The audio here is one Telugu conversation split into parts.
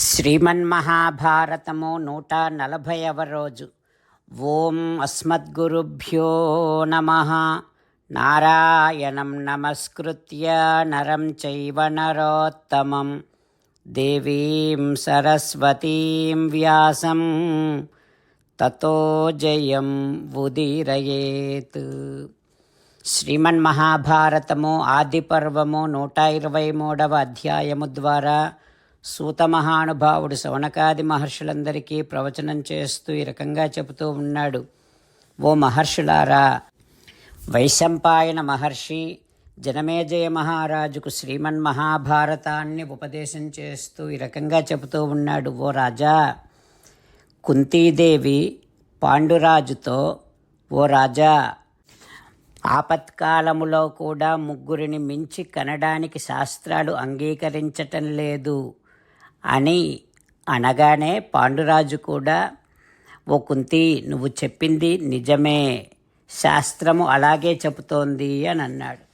శ్రీమన్మహాభారతము నూట నలభైవ రోజు. ఓం అస్మద్గురుభ్యో నమ. నారాయణం నమస్కృత్య నరం చైవ నరోత్తమం. దేవీం సరస్వతీం వ్యాసం. తతో జయం ఉదీరయేత్. శ్రీమన్మహాభారతము ఆదిపర్వము నూట ఇరవై మూడవ అధ్యాయము ద్వారా సూత మహానుభావుడు శవనకాది మహర్షులందరికీ ప్రవచనం చేస్తూ ఈ రకంగా చెబుతూ ఉన్నాడు. ఓ మహర్షులారా వైశంపాయన మహర్షి జనమేజయ మహారాజుకు శ్రీమన్ మహాభారతాన్ని ఉపదేశం చేస్తూ ఈ రకంగా చెబుతూ ఉన్నాడు. ఓ రాజా కుంతీదేవి పాండురాజుతో ఓ రాజా ఆపత్కాలములో కూడా ముగ్గురిని మించి కనడానికి శాస్త్రాలు అంగీకరించటం లేదు. అని అనగానే పాండురాజు కూడా ఓ కుంతి నువ్వు చెప్పింది నిజమే శాస్త్రము అలాగే చెబుతోంది అని అన్నాడు.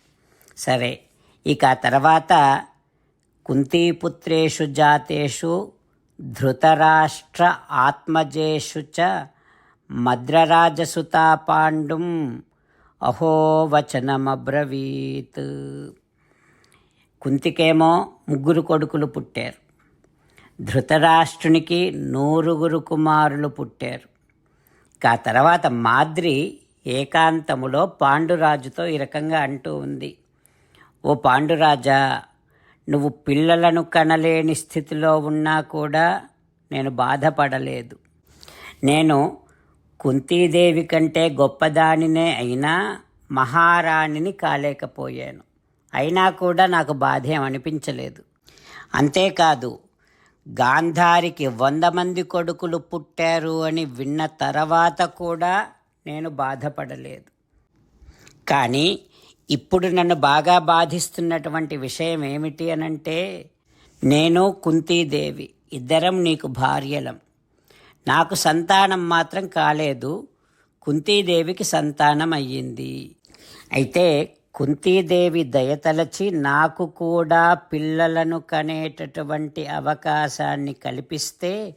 సరే ఇక ఆ తర్వాత కుంతీపుత్రేషు జాతేషు ధృతరాష్ట్ర ఆత్మజేషు చ మద్రరాజసుతా పాండుం అహోవచనమబ్రవీత్ కుంతికేమో ముగ్గురు కొడుకులు పుట్టారు. ధృతరాష్ట్రునికి నూరుగురు కుమారులు పుట్టారు. ఆ తర్వాత మాద్రి ఏకాంతములో పాండురాజుతో ఈ రకంగా అంటూ ఉంది. ఓ పాండురాజా నువ్వు పిల్లలను కనలేని స్థితిలో ఉన్నా కూడా నేను బాధపడలేదు. నేను కుంతీదేవి కంటే గొప్పదానినే అయినా మహారాణిని కాలేకపోయాను. అయినా కూడా నాకు బాధేం అనిపించలేదు. అంతేకాదు గాంధారికి వంద మంది కొడుకులు పుట్టారు అని విన్న తర్వాత కూడా నేను బాధపడలేదు. కానీ ఇప్పుడు నన్ను బాగా బాధిస్తున్నటువంటి విషయం ఏమిటి అనంటే నేను కుంతీదేవి ఇద్దరం నీకు భార్యలం. నాకు సంతానం మాత్రం కాలేదు కుంతీదేవికి సంతానం అయ్యింది. అయితే కుంతీదేవి దయతలచి నాకు కూడా పిల్లలను కనేటటువంటి అవకాశాన్ని కల్పిస్తే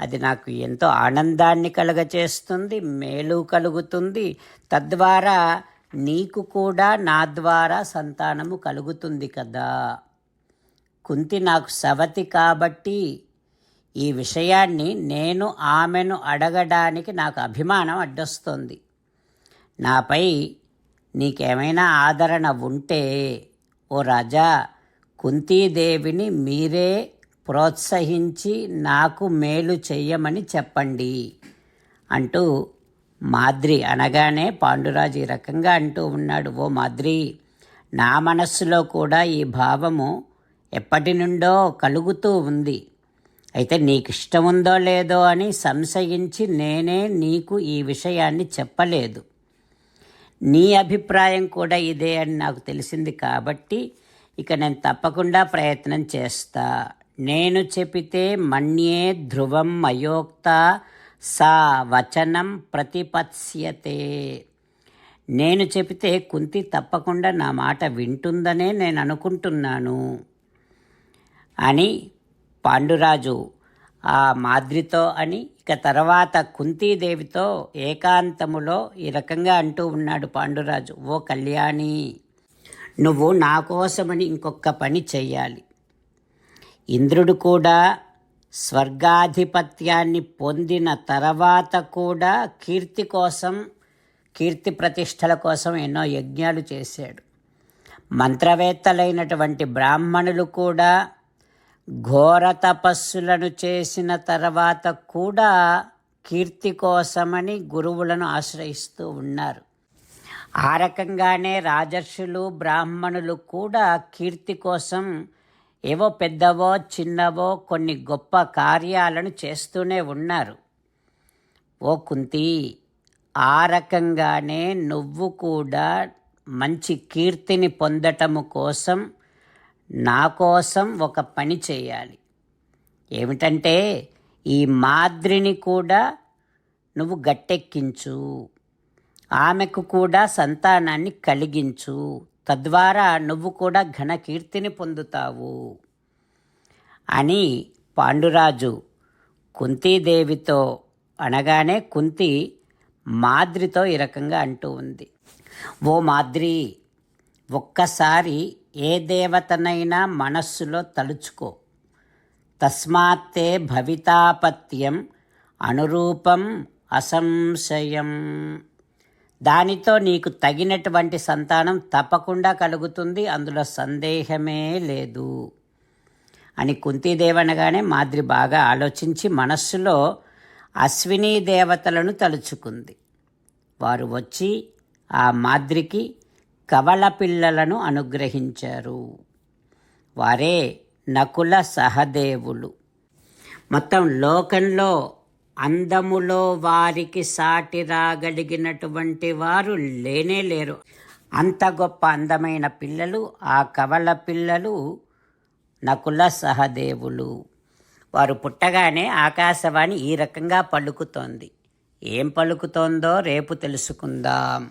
అది నాకు ఎంతో ఆనందాన్ని కలుగచేస్తుంది మేలు కలుగుతుంది. తద్వారా నీకు కూడా నా ద్వారా సంతానము కలుగుతుంది కదా. కుంతి నాకు సవతి కాబట్టి ఈ విషయాన్ని నేను ఆమెను అడగడానికి నాకు అభిమానం అడ్డొస్తుంది. నాపై నీకేమైనా ఆదరణ ఉంటే ఓ రాజా కుంతీదేవిని మీరే ప్రోత్సహించి నాకు మేలు చెయ్యమని చెప్పండి అంటూ మాద్రి అనగానే పాండురాజు ఈ రకంగా అంటూ ఉన్నాడు. ఓ మాద్రి నా మనస్సులో కూడా ఈ భావము ఎప్పటి నుండో కలుగుతూ ఉంది. అయితే నీకు ఇష్టం ఉందో లేదో అని సంశయించి నేనే నీకు ఈ విషయాన్ని చెప్పలేదు. నీ అభిప్రాయం కూడా ఇదే అని నాకు తెలిసింది కాబట్టి ఇక నేను తప్పకుండా ప్రయత్నం చేస్తా. నేను చెబితే మన్యే ధ్రువం మయోక్త సా వచనం ప్రతిపత్స్యతే. నేను చెబితే కుంతి తప్పకుండా నా మాట వింటుందనే నేను అనుకుంటున్నాను. అని పాండురాజు ఆ మాద్రితో అని ఇక తర్వాత కుంతీదేవితో ఏకాంతములో ఈ రకంగా అంటూ ఉన్నాడు పాండురాజు ఓ కళ్యాణి నువ్వు నా కోసమని ఇంకొక పని చెయ్యాలి. ఇంద్రుడు కూడా స్వర్గాధిపత్యాన్ని పొందిన తర్వాత కూడా కీర్తి కోసం కీర్తి ప్రతిష్టల కోసం ఎన్నో యజ్ఞాలు చేశాడు. మంత్రవేత్తలైనటువంటి బ్రాహ్మణులు కూడా ఘోర తపస్సులను చేసిన తర్వాత కూడా కీర్తి కోసమని గురువులను ఆశ్రయిస్తూ ఉన్నారు. ఆ రకంగానే రాజర్షులు బ్రాహ్మణులు కూడా కీర్తి కోసం ఏవో పెద్దవో చిన్నవో కొన్ని గొప్ప కార్యాలను చేస్తూనే ఉన్నారు. ఓ కుంతి ఆ రకంగానే నువ్వు కూడా మంచి కీర్తిని పొందటము కోసం నా కోసం ఒక పని చేయాలి. ఏమిటంటే ఈ మాద్రిని కూడా నువ్వు గట్టెక్కించు. ఆమెకు కూడా సంతానాన్ని కలిగించు. తద్వారా నువ్వు కూడా ఘనకీర్తిని పొందుతావు. అని పాండురాజు కుంతీదేవితో అనగానే కుంతి మాద్రితో ఈ రకంగా అంటూ ఉంది. ఓ మాద్రి ఒక్కసారి ఏ దేవతనైనా మనస్సులో తలుచుకో. తస్మాత్తే భవితాపత్యం అనురూపం అసంశయం. దానితో నీకు తగినటువంటి సంతానం తప్పకుండా కలుగుతుంది అందులో సందేహమే లేదు. అని కుంతీదేవనగానే మాద్రి బాగా ఆలోచించి మనస్సులో అశ్విని దేవతలను తలుచుకుంది. వారు వచ్చి ఆ మాద్రికి కవల పిల్లలను అనుగ్రహించారు. వారే నకుల సహదేవులు. మొత్తం లోకంలో అందములో వారికి సాటి రాగలిగినటువంటి వారు లేనే లేరు. అంత గొప్ప అందమైన పిల్లలు ఆ కవల పిల్లలు నకుల సహదేవులు. వారు పుట్టగానే ఆకాశవాణి ఈ రకంగా పలుకుతోంది. ఏం పలుకుతోందో రేపు తెలుసుకుందాం.